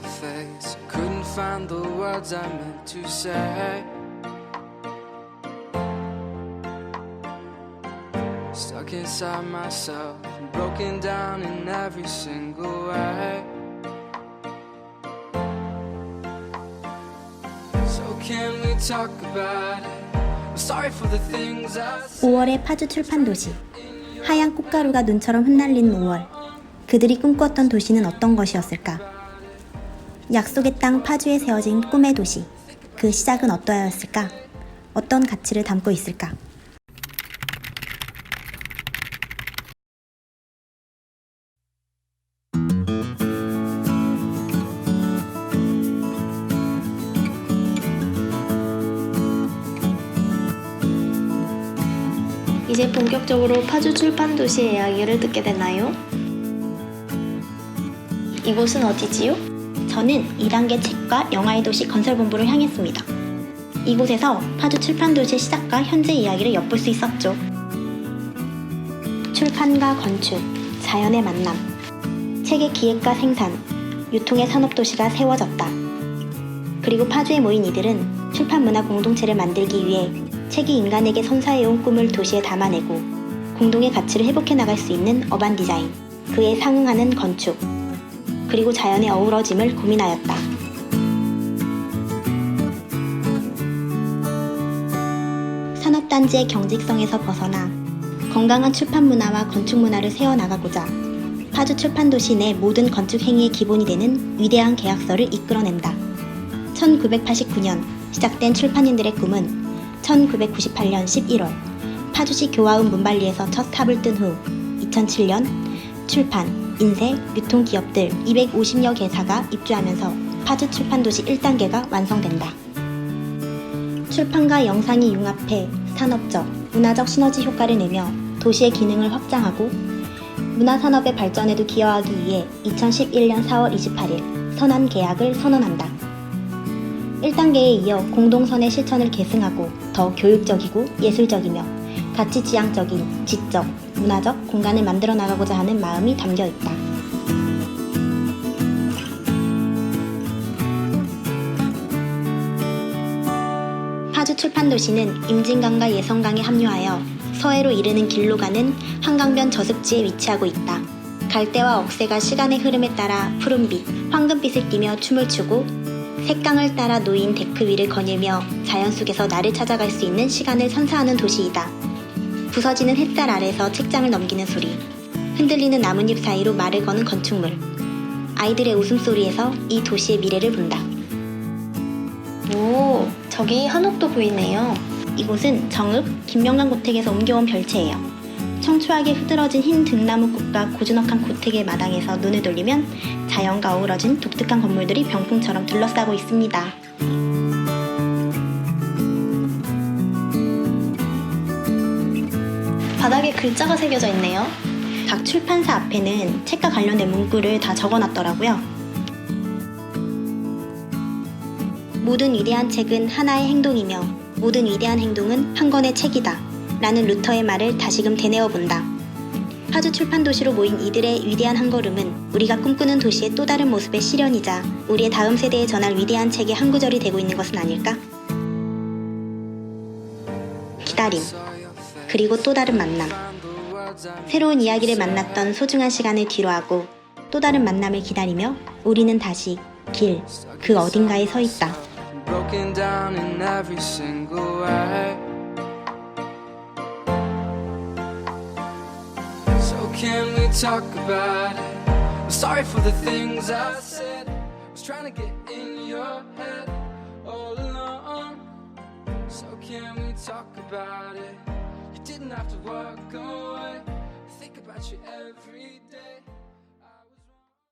your face, couldn't find the words I meant to say. Stuck inside myself, broken down in every single way. So can we talk about it? I'm sorry for the things I said. 5월의 파주 출판 도시. 하얀 꽃가루가 눈처럼 흩날린 5월. 그들이 꿈꿨던 도시는 어떤 것이었을까? 약속의 땅 파주에 세워진 꿈의 도시. 그 시작은 어떠하였을까? 어떤 가치를 담고 있을까? 이제 본격적으로 파주 출판 도시의 이야기를 듣게 되나요? 이곳은 어디지요? 저는 2단계 책과 영화의 도시 건설본부를 향했습니다. 이곳에서 파주 출판 도시의 시작과 현재 이야기를 엿볼 수 있었죠. 출판과 건축, 자연의 만남, 책의 기획과 생산, 유통의 산업도시가 세워졌다. 그리고 파주에 모인 이들은 출판 문화 공동체를 만들기 위해 책이 인간에게 선사해온 꿈을 도시에 담아내고 공동의 가치를 회복해 나갈 수 있는 어반 디자인, 그에 상응하는 건축, 그리고 자연의 어우러짐을 고민하였다. 산업단지의 경직성에서 벗어나 건강한 출판 문화와 건축 문화를 세워나가고자 파주 출판 도시 내 모든 건축 행위의 기본이 되는 위대한 계약서를 이끌어낸다. 1989년 시작된 출판인들의 꿈은 1998년 11월 파주시 교화읍 문발리에서 첫 탑을 뜬 후 2007년 출판, 인쇄, 유통 기업들 250여 개사가 입주하면서 파주 출판 도시 1단계가 완성된다. 출판과 영상이 융합해 산업적, 문화적 시너지 효과를 내며 도시의 기능을 확장하고 문화산업의 발전에도 기여하기 위해 2011년 4월 28일 선한 계약을 선언한다. 1단계에 이어 공동선의 실천을 계승하고 더 교육적이고 예술적이며 가치 지향적인 지적, 문화적 공간을 만들어 나가고자 하는 마음이 담겨 있다. 파주 출판도시는 임진강과 예성강에 합류하여 서해로 이르는 길로 가는 한강변 저습지에 위치하고 있다. 갈대와 억새가 시간의 흐름에 따라 푸른빛, 황금빛을 띠며 춤을 추고 색강을 따라 놓인 데크 위를 거닐며 자연 속에서 나를 찾아갈 수 있는 시간을 선사하는 도시이다. 부서지는 햇살 아래서 책장을 넘기는 소리, 흔들리는 나뭇잎 사이로 말을 거는 건축물, 아이들의 웃음소리에서 이 도시의 미래를 본다. 오, 저기 한옥도 보이네요. 이곳은 정읍 김명강 고택에서 옮겨온 별채예요. 청초하게 흐드러진 흰 등나무꽃과 고즈넉한 고택의 마당에서 눈을 돌리면 자연과 어우러진 독특한 건물들이 병풍처럼 둘러싸고 있습니다. 바닥에 글자가 새겨져 있네요. 각 출판사 앞에는 책과 관련된 문구를 다 적어놨더라고요. 모든 위대한 책은 하나의 행동이며 모든 위대한 행동은 한 권의 책이다. 라는 루터의 말을 다시금 되뇌어 본다. 파주 출판 도시로 모인 이들의 위대한 한 걸음은 우리가 꿈꾸는 도시의 또 다른 모습의 실현이자 우리의 다음 세대에 전할 위대한 책의 한 구절이 되고 있는 것은 아닐까? 기다림. 그리고 또 다른 만남. 새로운 이야기를 만났던 소중한 시간을 뒤로하고 또 다른 만남을 기다리며 우리는 다시 길, 그 어딘가에 서 있다. So can we talk about it? Didn't have to walk away. Think about you every day.